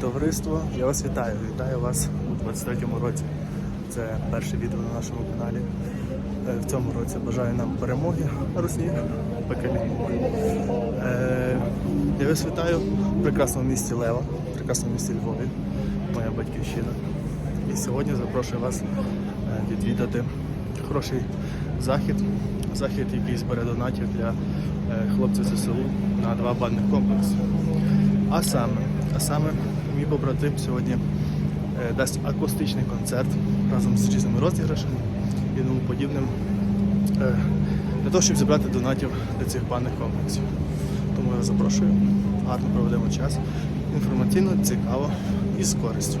Товариство, я вас вітаю. Вітаю вас у 23-му році. Це перше відео на нашому каналі. Е, В цьому році бажаю нам перемоги Русні. Е, Я вас вітаю в прекрасному місті Лева, в прекрасному місті Львові, моя батьківщина. І сьогодні запрошую вас е, відвідати хороший захід, захід, який збере донатів для е, хлопців ЗСУ на два бальних комплекси. А саме, а саме мій побратим сьогодні е, дасть акустичний концерт разом з різними розіграшами і тому подібним е, для того, щоб зібрати донатів для цих банних комплексів. Тому я запрошую, гарно проведемо час, інформаційно, цікаво і з користю.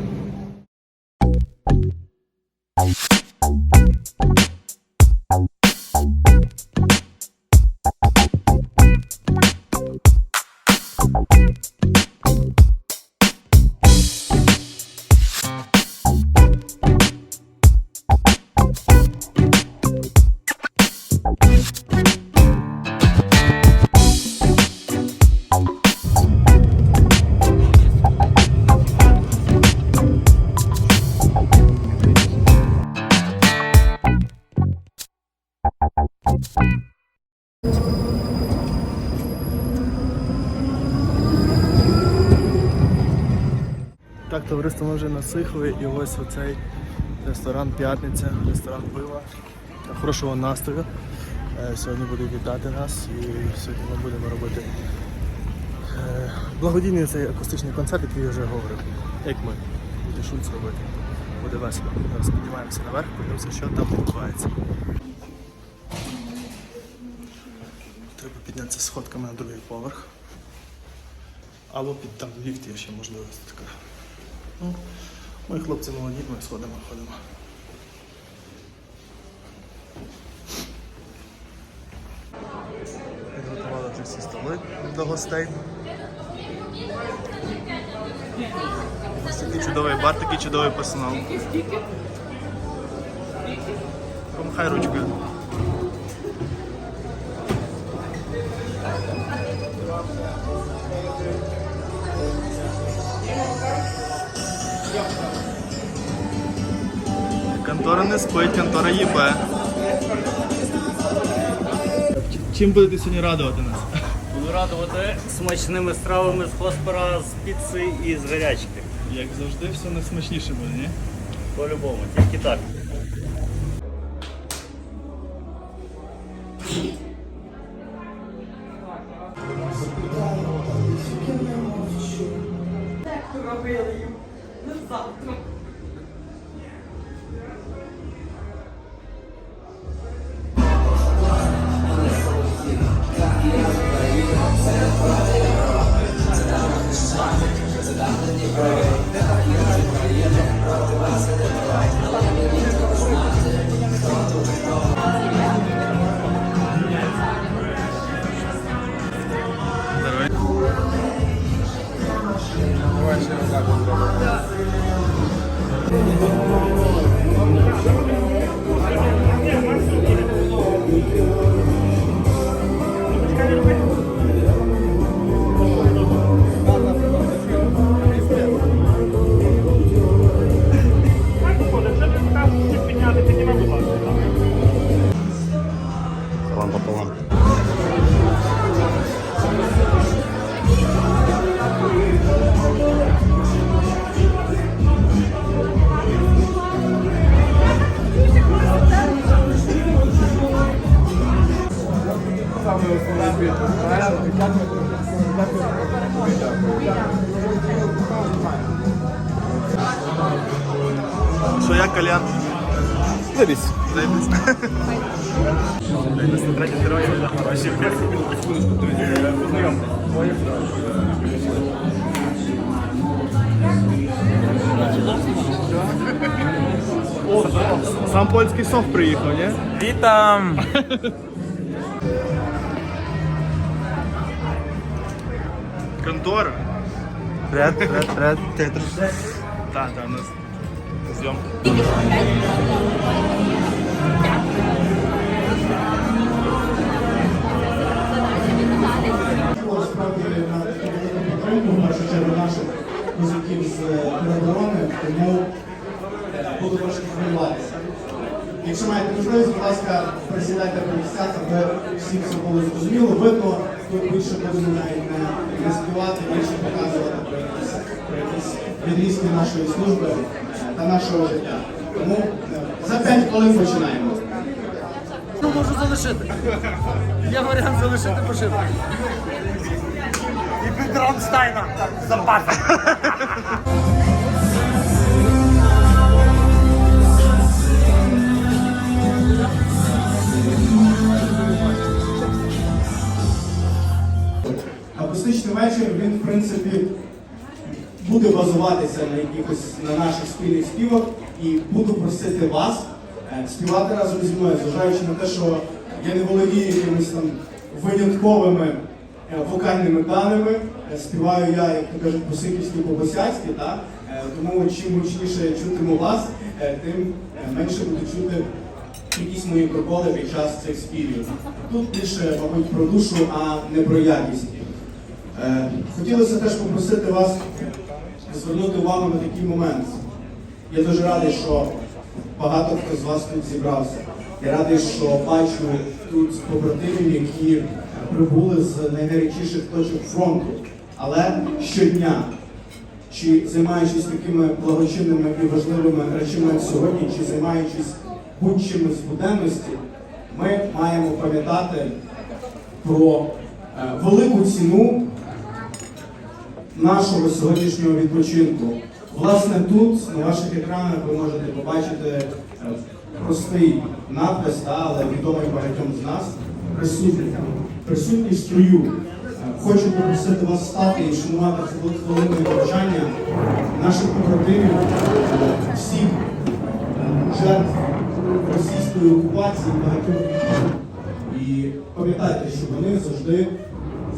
Насихли і ось оцей ресторан П'ятниця, ресторан пива хорошого настрою. Е, Сьогодні буде вітати нас і сьогодні ми будемо робити е, благодійний цей акустичний концерт, який я вже говорив, як ми. Буде шульц робити. Буде весело. Зараз піднімаємося наверх, подивимося, що там відбувається. Треба піднятися сходками на другий поверх. Або під там в ліфті є ще можливість така. Ну, ми хлопці молоді, ми сходимо, ходимо. Підготували вже всі столи до гостей. Ось такий чудовий бар, такий чудовий персонал. Помахай ручкою. Контора не спить, контора їбе. Чим будете сьогодні радувати нас? Буду радувати смачними стравами з хоспера, з піци і з гарячки. Як завжди, все найсмачніше буде, ні? По-любому, тільки так. Що як кальян? Вибісь. Займись. 93 героїв. Сам польський сов приїхав, ні? Вітам! Контора. Привет, привет, привет. Так, так, у нас зйомка. Насправді на підтримку в чергу наших музиків з тероборони, тому буду трошки хвилюватися. Якщо маєте можливість, будь ласка, присідайте по місцях, аби всім все було зрозуміло. Видно, більше будемо навіть не, співати, більше показувати про якісь, відрізки нашої служби та нашого життя. Тому е, за 5 хвилин починаємо. Ну, можу залишити. Є варіант залишити пошивку. І під за запас. Акустичний вечір, він, в принципі, буде базуватися на якихось на наших спільних співах і буду просити вас е, співати разом зі мною, зважаючи на те, що я не володію якимись там винятковими е, вокальними даними. Е, Співаю я, як то кажуть, по-сиківськи, по-босяцьки. Тому чим гучніше чутиму вас, тим менше буду чути якісь мої проколи під час цих співів. Тут більше, мабуть, про душу, а не про якість. Е, Хотілося теж попросити вас звернути увагу на такий момент. Я дуже радий, що багато хто з вас тут зібрався. Я радий, що бачу тут побратимів, які прибули з найгарячіших точок фронту. Але щодня, чи займаючись такими благочинними і важливими речами як сьогодні, чи займаючись будь-чим з буденності, ми маємо пам'ятати про е, велику ціну нашого сьогоднішнього відпочинку. Власне, тут на ваших екранах ви можете побачити е, простий надпис, але відомий багатьом з нас присутній. Присутній струю. Е, Хочу попросити вас стати і шанувати хвилиною навчання наших побратимів, всіх е, жертв російської окупації багатьох віків. І пам'ятайте, що вони завжди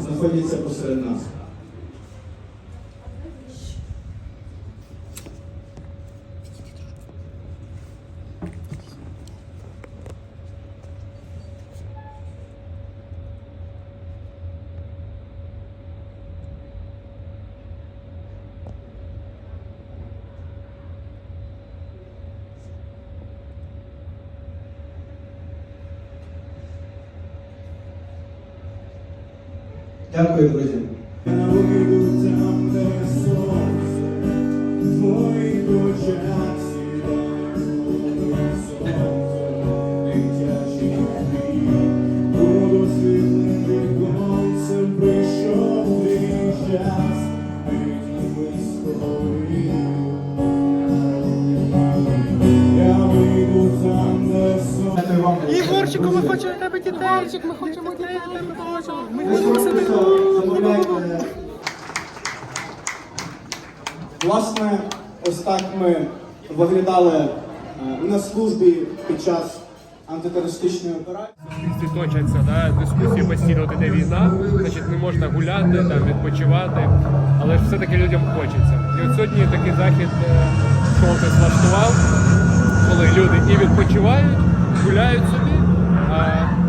знаходяться посеред нас. Дякую, друзі. Дякую вам. Ігорчику, ми хочемо тебе дітей. Ігорчик, ми хочемо дітей, від тебе хочемо. Ми Ви хочемо сидіти. замовляєте. Власне, ось так ми виглядали е, на службі під час антитерористичної операції. точаться да, дискусії постійно, от іде війна, значить не можна гуляти, там, відпочивати, але ж все-таки людям хочеться. І от сьогодні такий захід е, Шолтес влаштував, коли люди і відпочивають, гуляють собі,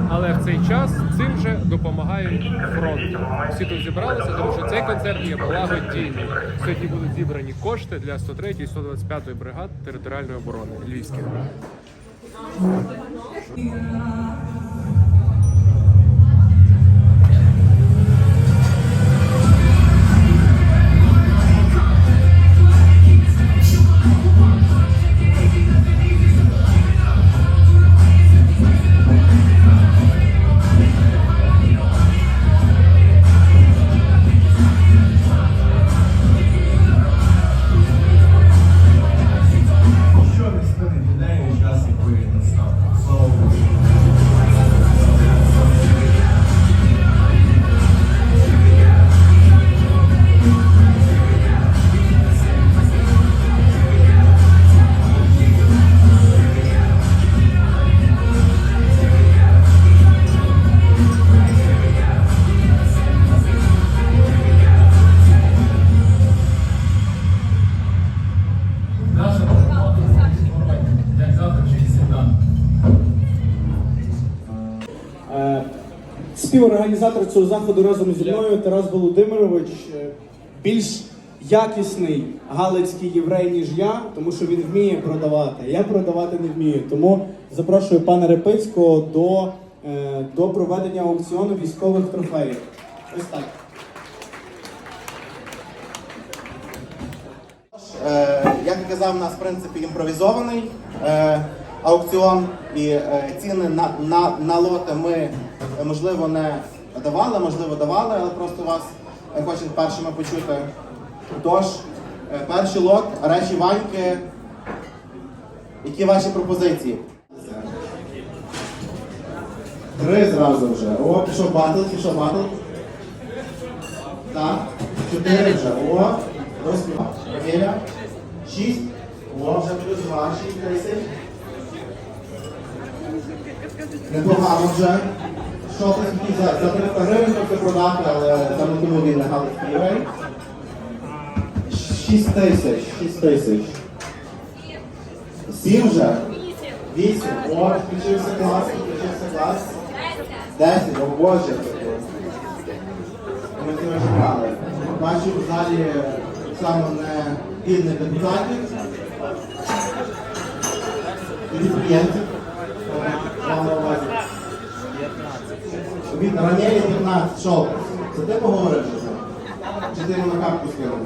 але в цей час цим же допомагають фронту. Всі тут зібралися, тому що цей концерт є благодійний. Сьогодні будуть зібрані кошти для 103 і 125 бригад територіальної оборони Львівських. Співорганізатор цього заходу разом зі мною Тарас Володимирович. Е, Більш якісний галицький єврей, ніж я, тому що він вміє продавати. Я продавати не вмію. Тому запрошую пана Репицького до, е, до проведення аукціону військових трофеїв. Ось так. Е, як казав, у нас в принципі імпровізований е, аукціон, і е, ціни на, на, на лоти ми можливо не давали, можливо давали, але просто вас е, хочемо першими почути. Тож, е, перший лот, речі Ваньки. Які ваші пропозиції? Три зразу вже. О, пішов батл, пішов батл. Так, чотири вже. О, розпів. Еміля. Шість. О, вже плюс два, шість тисяч. Непогано вже. Що хотів за, за 300 гривень тобто продати, але за не галицький єврей. Шість тисяч, шість тисяч. Сім вже? Вісім. О, включився клас, включився клас. Десять, о боже. Ми це вже. Бачу в залі саме не гідних депутатів. Підприємців. Вам на увазі. Від ранее 15 шов. Це ти поговорив що? Чи ти йому на капку скинув?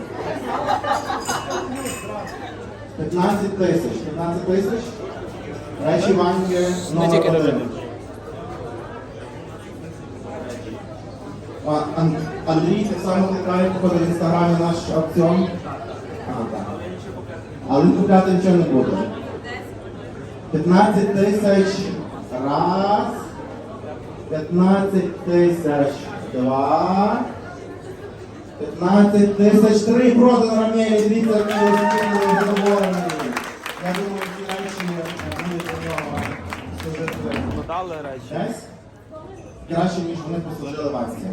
15 тисяч. 15 тисяч. Речі Ваньки номер один. А, Ан- Андрій так само кликає, походить в інстаграмі наш аукціон. А, так. Але він купляти нічого не буде. 15 тисяч раз. 15 тисяч два. 15 тисяч три продано рамєлі, дивіться, ми задоволені. Я думаю, ці речі будуть до нього служити. Подали речі. Десь? Краще, ніж вони послужили в акції.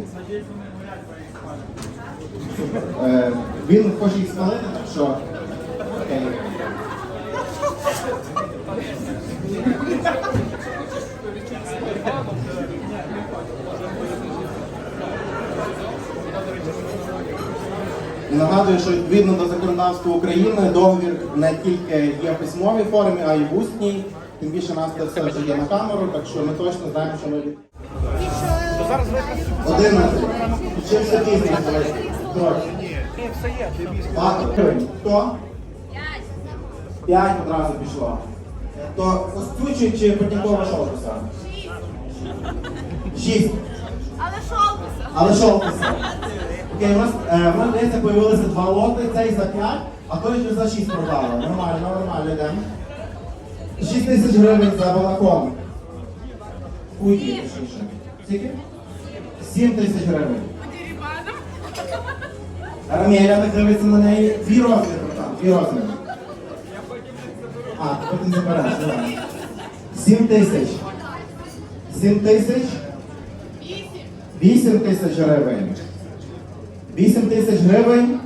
Супер. Е, він хоче їх спалити, так що. Окей. І Нагадую, що відповідно до законодавства України договір не тільки є в письмовій формі, а й в усній. Тим більше нас це все вже є на камеру, так що ми точно знаємо, що ми від... 11. Вчився бізнес. Багато гривень. Хто? П'ять одразу пішло. То Костючий чи Потякова Шовкуса? Шість. Але шовкуса. Але Шовкуса. Окей, у нас, е, в нас здається, появилися два лоти, цей за п'ять, а той вже за шість продали. Нормально, нормально, йдемо. Шість тисяч гривень за балакон. Уйди, точніше. Скільки? Сім тисяч гривень. Раміля так дивиться на неї. Дві розміри, братан, дві розміри. А, потім забереш, давай. Сім тисяч. Сім тисяч. Вісім тисяч гривень. Вісім тисяч гривень.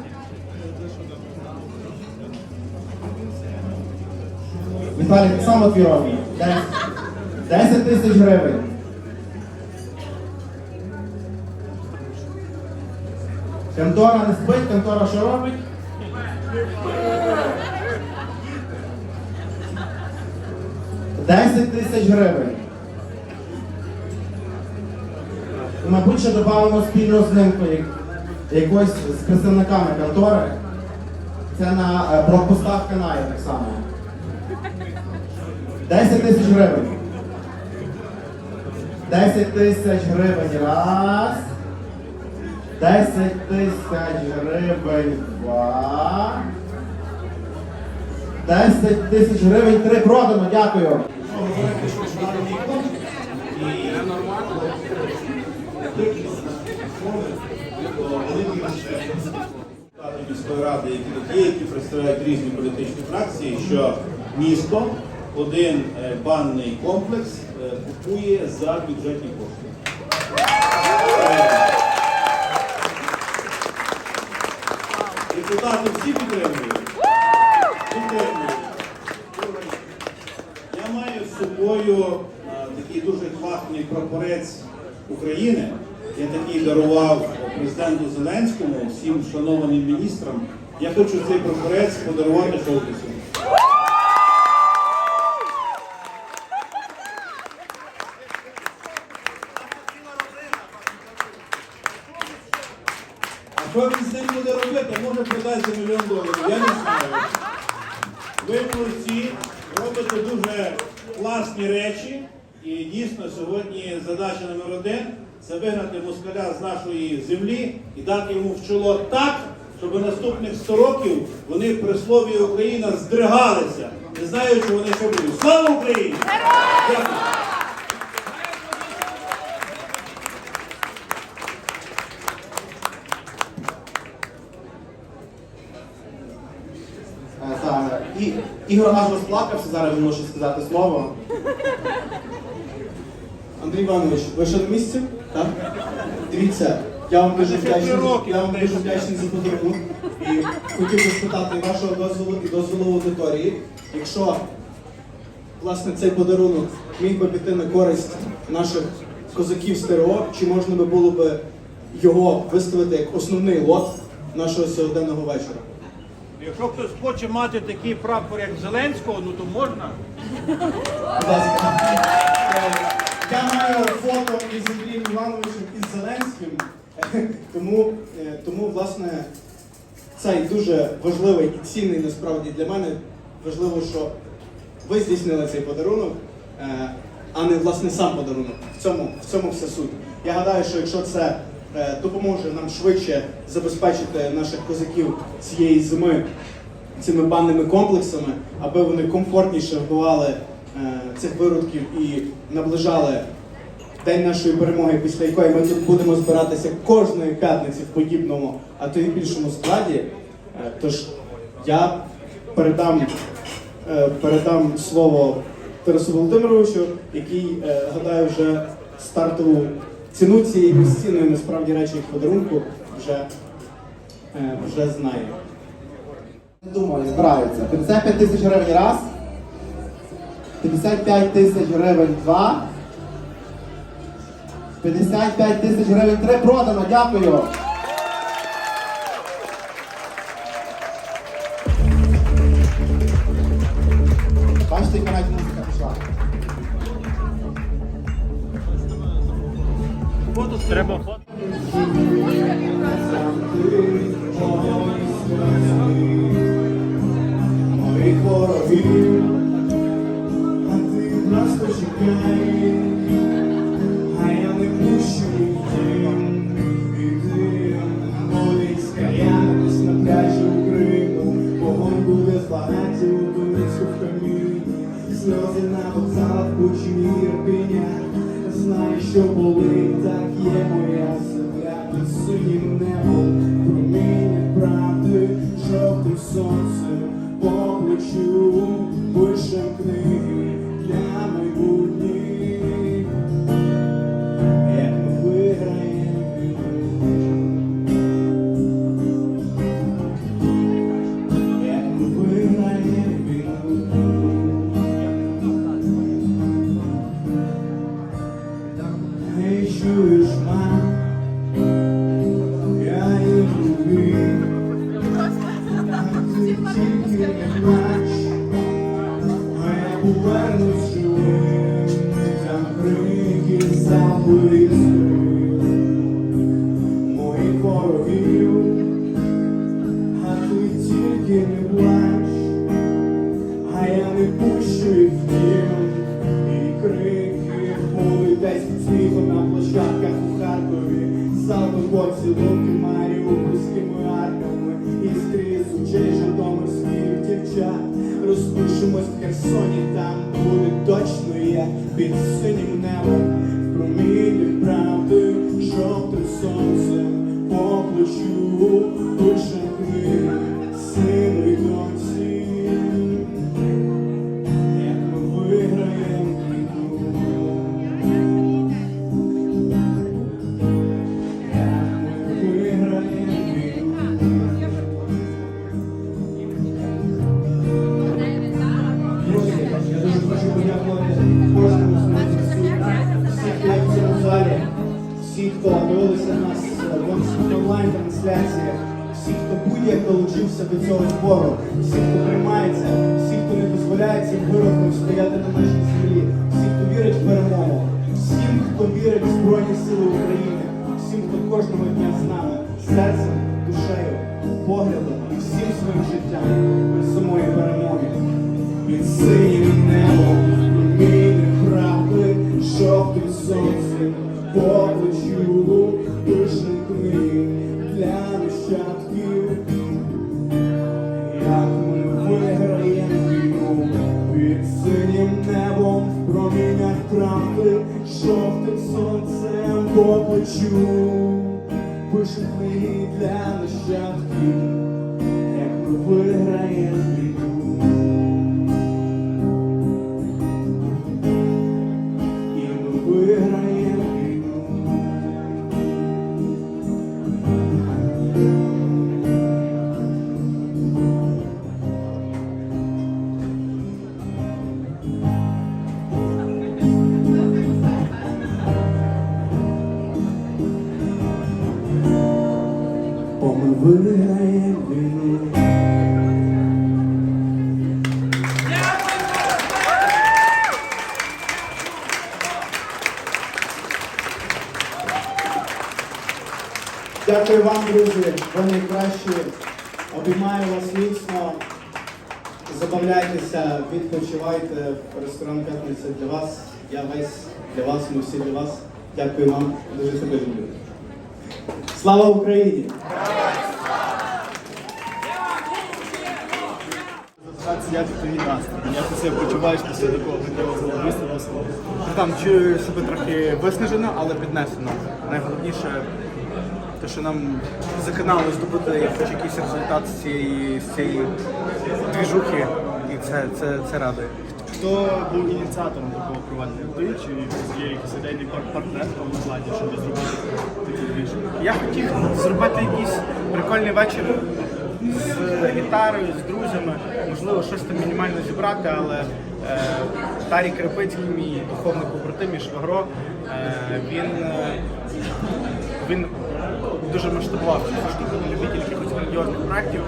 Віталій, само твій розмір. Десять. Десять тисяч гривень. Контора не спить, контора що робить? Десять тисяч гривень. Мабуть, ще додамо спільну знимку як- якось з представниками контори. Це на е, блокпостах каналі так само. 10 тисяч гривень. 10 тисяч гривень. Раз. 10 тисяч гривень. Два. 10 тисяч гривень. Три продано. Дякую. Міської ради, які тут є, які представляють різні політичні фракції, що місто один е, банний комплекс е, купує за бюджетні кошти. Депутати всі підтримують? Підтримують. Я маю з собою е, такий дуже класний прапорець України. Я такий дарував президенту Зеленському, всім шанованим міністрам. Я хочу цей прапорець подарувати Шолтису. А що він з ним буде робити? Може продасть за мільйон доларів. Я не знаю. Ви молодці, робите дуже класні речі. І дійсно сьогодні задача номер один це вигнати москаля з нашої землі і дати йому в чоло так, щоб наступних 100 років вони при слові Україна здригалися, не знаючи вони що будуть. Слава Україні! Дякую. І Ігор аж розплакався, зараз він може сказати слово. Андрій Іванович, ви ще на місці? Так? Дивіться, я вам дуже вдячний, я вам дуже вдячний за подарунок. І хотів би спитати вашого дозволу і дозволу аудиторії, якщо власне цей подарунок міг би піти на користь наших козаків з ТРО, чи можна би було би його виставити як основний лот нашого сьогоденного вечора? Якщо хтось хоче мати такий прапор, як Зеленського, ну то можна. Будь ласка. Я маю фото із Андрієм Івановичем і Зеленським, тому, е, тому власне, цей дуже важливий і цінний насправді для мене. Важливо, що ви здійснили цей подарунок, е, а не власне сам подарунок. В цьому, в цьому вся суть. Я гадаю, що якщо це е, допоможе нам швидше забезпечити наших козаків цієї зими цими банними комплексами, аби вони комфортніше вбивали цих виродків і наближали день нашої перемоги, після якої ми тут будемо збиратися кожної п'ятниці в подібному, а то й більшому складі. Е, тож я передам, е, передам слово Тарасу Володимировичу, який, е, гадаю, вже стартову ціну цієї безцінної насправді речі подарунку вже, е, вже знає. Думаю, збираються. 55 тисяч гривень раз. 55 тисяч гривень два. 55 тисяч гривень три продано. Дякую. Бачите, яка навіть музика пішла. Треба фото. Просто а я не пущу дім, і ти Волинська янусь на пляжі Україну, вогонь буде збагаття у Донецьку в каміні, сльози на вокзалах Бучі Ірпеня, знай, що болить, так є моя земля, під синім небом, проміння правди, жовтим сонцем по плечу, пишем книги десь під на площадках у Харкові, залпи поцілунки маріупольськими арками, і скрізь учей житомирських дівчат. Розпишемось в Херсоні, там буде точно я під синім небом, в проміннях правди, жовтим сонцем по плечу, пише книги, всіх, онлайн-трансляціях, всіх, хто будь-як долучився до цього збору, всі, хто приймається, всі, хто не дозволяє цим вирокам стояти на нашій землі, всі, хто вірить в перемогу, всім, хто вірить в Збройні Сили України, всім, хто кожного дня з нами, серцем, душею, поглядом і всім своїм життям до самої перемоги. Під синім небом manhã. Вам, друзі. Ви найкращі. Обіймаю вас міцно. Забавляйтеся, відпочивайте. Ресторан п'ятниця для вас. Я весь для вас, ми всі для вас. Дякую вам. Дуже тебе люблю. Слава Україні! Як тобі настрій? Як ти себе почуваєш після такого грандіозного виступу свого? Там чую себе трохи виснажено, але піднесено. Найголовніше те, що нам за каналу здобути хоч якийсь результат з цієї, з цієї двіжухи, і це, це, це радує. Хто був ініціатором такого проведення? Ти чи є якийсь ідейний пар- партнер в тому плані, щоб зробити такі двіж? Я хотів зробити якийсь прикольний вечір з гітарою, з друзями, можливо, щось там мінімально зібрати, але е, Тарі Крапицький, мій духовний побратим і швагро, е, він, е, він дуже масштабував цю штуку, він любитель якихось грандіозних проєктів,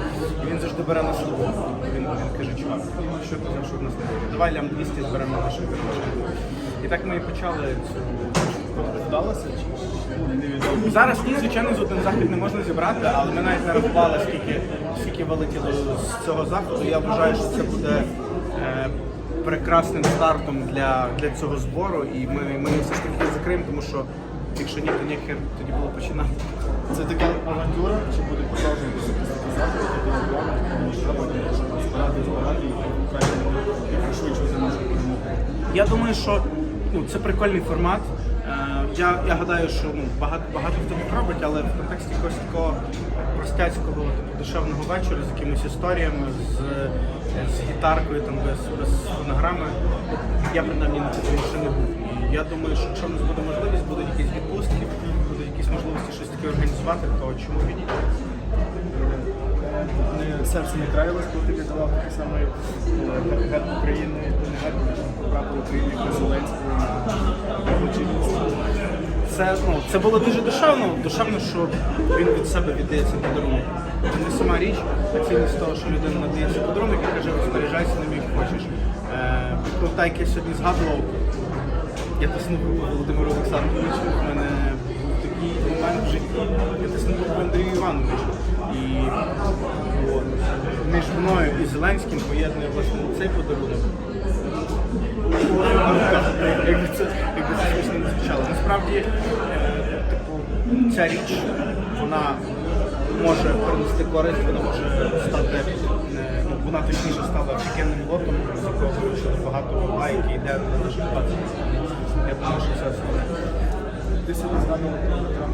і він завжди бере на слово. Він, він каже, чувак, що ти що в нас не буде? Давай лям 200 зберемо наших переможних. І так ми і почали цю вдалося чи. Зараз ні, звичайно, з один захід не можна зібрати, але ми навіть не рахували, скільки, скільки вилетіло з цього заходу. Я вважаю, що це буде е, прекрасним стартом для, для цього збору, і ми, ми все ж таки закриємо, тому що якщо ні, то ніхер тоді було починати. Це така авантюра, чи буде продовжуватися такі заходи, тому що щоб збирати, збирати і краще і пришвидшувати нашу перемогу. Я думаю, що ну, це прикольний формат. Е, Я, я гадаю, що ну, багато, багато хто так робить, але в контексті якогось такого простяцького типу, душевного вечора з якимись історіями, з, з гітаркою, там, без, без фонограми, я принаймні на такому ще не був. І я думаю, що якщо в нас буде можливість, будуть якісь відпустки, можливості щось таке організувати, то чому б і ні? Не, серце не краялось, коли ти віддавав такий самий е, герб України, не герб, прапор України, Зеленського. Це, ну, це було дуже душевно, душевно, що він від себе віддає цей подарунок. Це не сама річ, а цінність того, що людина надає цей подарунок і каже, розпоряджайся ним як хочеш. Е, Та, як я сьогодні згадував, я тиснув Володимиру Олександровичу, в мене був момент в житті, я тиснув руку Андрію Івановичу. І от, між мною і Зеленським поєднує власне цей подарунок. Якби це, якби це смішно не звучало. Насправді, е, типу, ця річ, вона може принести користь, вона може стати, вона точніше стала офігенним лотом, з якого вирішили багато який йде на наших 20. Я думаю, що це основне. Ти про Петра Мельника.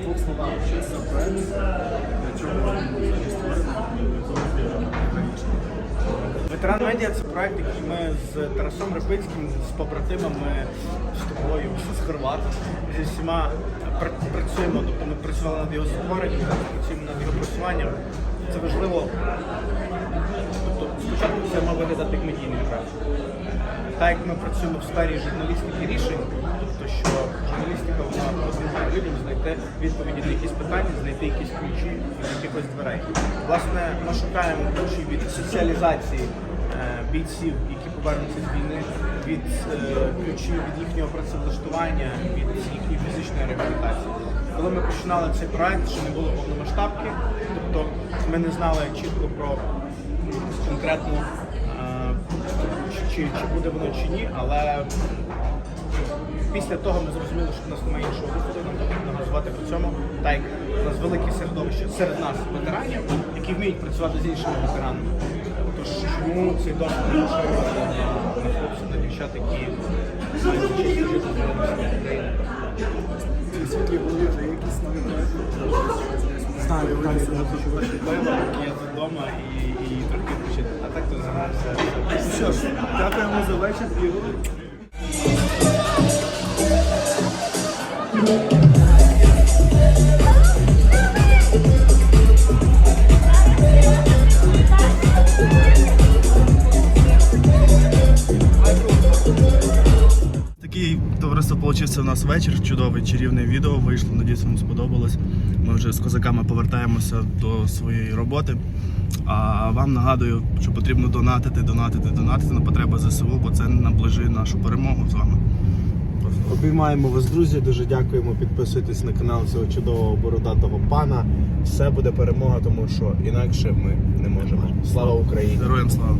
В двох словах, це проект, для і коли Ветеран медіа це проект, який ми з Тарасом Рапицьким, з побратимами, з тобою, з Хорватом, зі всіма пр- працюємо. Тобто ми працювали над його створенням, працюємо над його просуванням. Це важливо. Тобто спочатку це мав виглядати як медійний проект. Так як ми працюємо в сфері журналістики рішень, що журналістика вона допомагає людям знайти відповіді на якісь питання, знайти якісь ключі від якихось дверей. Власне, ми шукаємо ключі від соціалізації е, бійців, які повернуться з війни, від е, ключів від їхнього працевлаштування, від їхньої фізичної реабілітації. Коли ми починали цей проект, ще не було повномасштабки, тобто ми не знали чітко про конкретну е, чи, чи буде воно чи ні, але після того ми зрозуміли, що в нас немає іншого виходу, нам потрібно розвивати при цьому так у нас велике середовище серед нас ветеранів, які вміють працювати з іншими ветеранами. Тож чому цей досвід не на, хлопців, на дівчат, які мають жити України. А так то. Що ж, дякуємо за вечір получився у нас вечір. Чудовий чарівне відео вийшло. Надіюсь, вам сподобалось. Ми вже з козаками повертаємося до своєї роботи. А вам нагадую, що потрібно донатити, донатити, донатити на потреби ЗСУ, бо це наближує нашу перемогу з вами. Обіймаємо вас, друзі. Дуже дякуємо. Підписуйтесь на канал цього чудового бородатого пана. Все буде перемога, тому що інакше ми не можемо. Слава Україні! Героям слава!